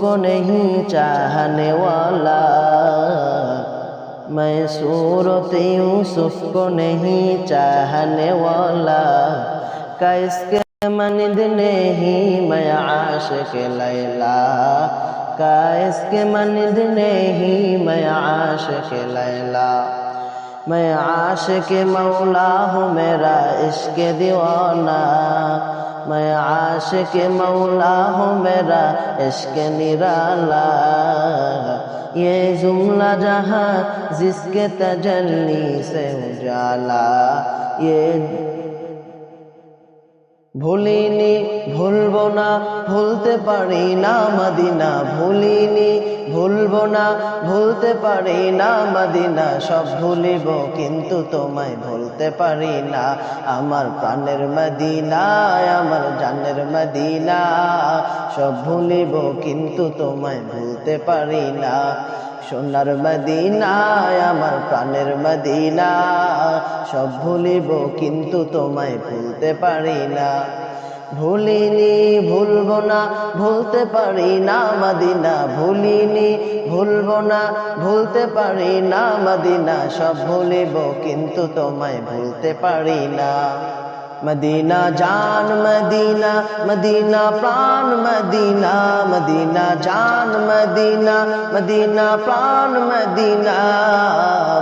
کو نہیں چاہنے والا۔ میں صورت یوسف کو نہیں چاہنے والا۔ کس کے مند نہیں میں عاشق لیلہ کہ اس کے مند نہیں میں عاشق لیلہ میں عاشق مولا ہوں، میرا عشق دیوانہ۔ میں عاشق مولا ہوں میرا عشق نرالا یہ جملہ جہاں جس کے تجلی سے اجالا یہ ভুলিনি ভুলব না ভুলতে পারি না মদিনা ভুলিনি ভুলবো না, ভুলতে পারি না, মদিনা সব ভুলিব, কিন্তু তোমায় ভুলতে পারি না। আমার প্রাণের মদিনায়, আমার জানের মদিনা সব ভুলিব, কিন্তু তোমায় ভুলতে পারি না। সোনার মদিনায়, আমার প্রাণের মদিনা সব ভুলিব, কিন্তু তোমায় ভুলতে পারি না। ভুলিনি, ভুলব না, ভুলতে পারি না মাদিনা, ভুলিনি, ভুলব না, ভুলতে পারি না মাদিনা, সব ভুলিব, কিন্তু তোমায় ভুলতে পারি না। মদিনা জান মদিনা মদিনা প্রাণ মদিনা মদিনা জান মদিনা মদিনা প্রাণ মদিনা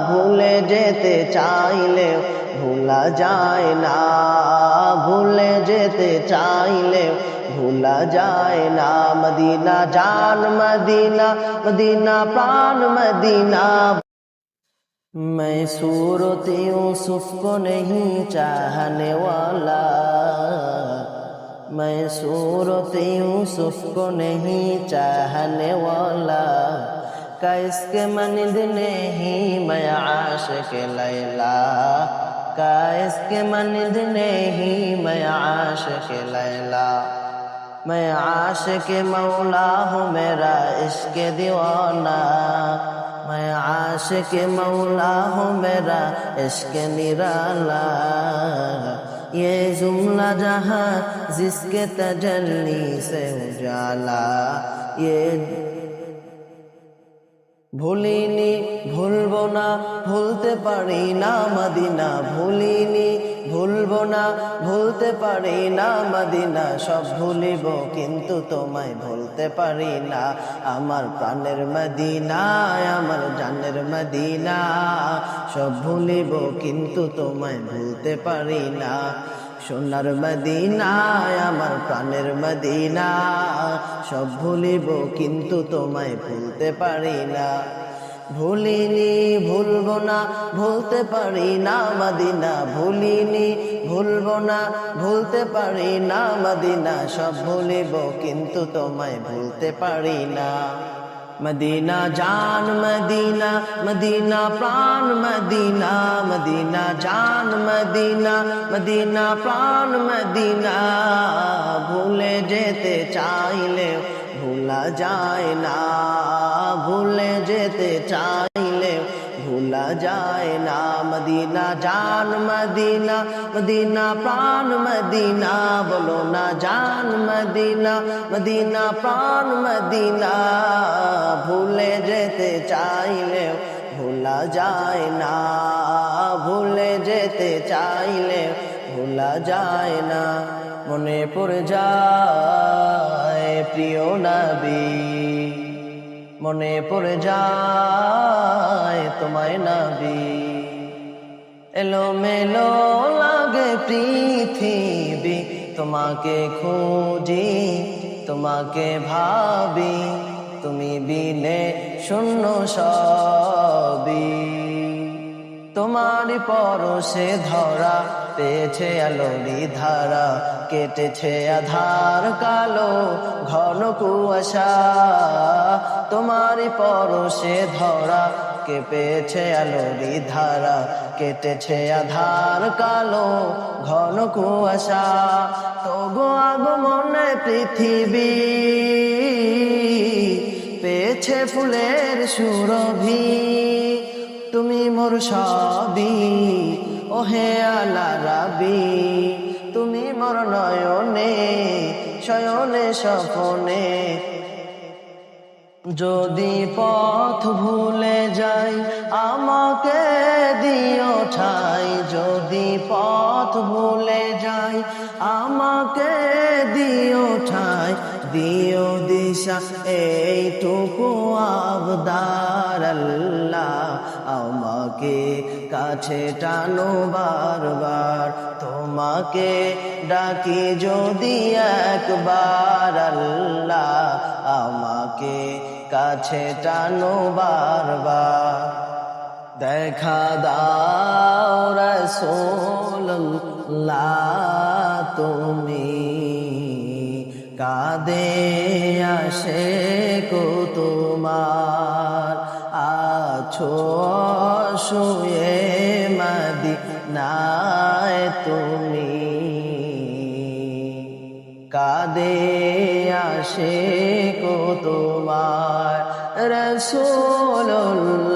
ভুলে যেতে চাইলে ভুলা যায় না ভুলে যেতে চাইলে ভুলা যায় না মদিনা জান মদিনা میں صورت یوسف کو نہیں چاہنے والا۔ میں صورت یوسف کو نہیں چاہنے والا۔ کس کے مند نہیں میں عاشق لیلا۔ کس کے مند نہیں میں عاشق لیلا۔ میں عاشق مولا ہوں، میرا عشق دیوانہ۔ میں عاشق مولا ہوں میرا عشق نرالا یہ جملہ جہاں جس کے تجلی سے اجالا یہ ভুলিনি ভুলব না ভুলতে পারি না মাদিনা ভুলিনি ভুলবো না, ভুলতে পারি না, মদিনা সব ভুলিব, কিন্তু তোমায় ভুলতে পারি না। আমার প্রাণের মদিনায়, আমার জানের মদিনা সব ভুলিব, কিন্তু তোমায় ভুলতে পারি না। সোনার মদিনায়, আমার প্রাণের মদিনা সব ভুলিব, কিন্তু তোমায় ভুলতে পারি না। ভুলিনি, ভুলবো না, ভুলতে পারি না মদিনা, ভুলিনি, ভুলবো না, ভুলতে পারি না মদিনা, সব ভুলিব কিন্তু তোমায় ভুলতে পারি না। মদিনা জান, মদিনা মদিনা প্রাণ, মদিনা মদিনা জান, মদিনা মদিনা প্রাণ, মদিনা। ভুলে যেতে চাইলে ভুলা যায় না। যেতে চাইলে ভুলা যায় না। মদিনা জান মদিনা মদিনা প্রাণ, মদিনা বলো না জান মদিনা মদিনা প্রাণ, মদিনা। ভুলে যেতে চাইলে ভোলা যায় না। ভুলে যেতে চাইলে ভোলা যায় না। মনে পড়ে যায় প্রিয় নবী। মনে পড়ে যায় তোমায় নবী। এলো মেলো লাগে পৃথিবী, তোমাকে খুঁজি, তোমাকে ভাবি, তুমি বিনে শূন্য সবই। তোমার পরশে ধরা, পেয়েছে আলোরি ধারা কেটেছে আধার কালো ঘন কুয়াশা। তোমার পরশে ধরা কে পেয়েছে আলোরি ধারা। কেটেছে আধার কালো ঘন কুয়াশা। তবু আগমনে পৃথিবী পেয়েছে ফুলের সুরভি। তুমি মোর সবই, ওহে আলা রাবি। তুমি মোর শয়নে সপনে যদি পথ ভুলে যাই আমাকে দিও দিশা, এইটুকু আবদার আল্লাহ আমাকে কাছে টানো বারবার। তোমাকে ডাকি যদি একবার আল্লাহ আমাকে কাছে টানো বারবার। দেখা দাও রসোল্লাহ আসে কো তোমার। আছো শুয়ে মাদি নায় তুমি। কাদে আসে কো তোমার। রসোল্লাহ